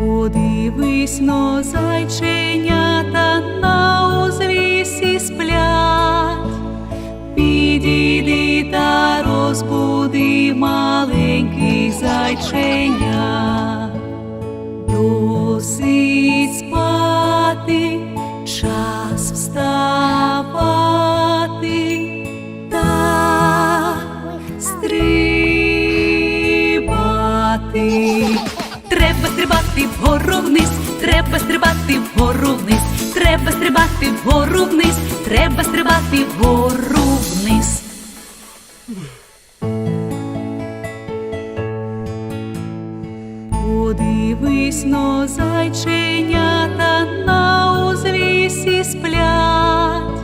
Подивись но зайченята на узвісі сплять, підійди та розбуди маленьких зайченят. Досить спати, час вставати та стрибати. Треба стрибати вгору вниз, треба стрибати вгору вниз, треба стрибати вгору вниз, треба стрибати вгору вниз. Подивись но зайченята на узвісі сплять,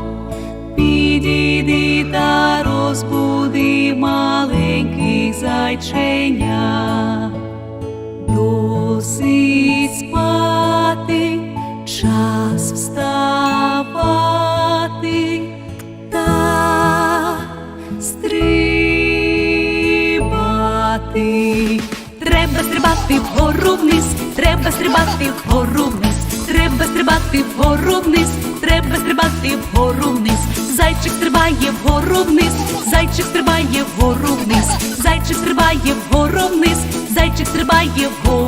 підійди та розбуди маленьких зайченят. Треба стрибати вгору вниз, треба стрибати вгору вниз, треба стрибати вгору вниз, треба стрибати вгору вниз. Зайчик стрибає вгору вниз, зайчик стрибає вгору вниз, зайчик стрибає вгору вниз, зайчик стрибає вгору.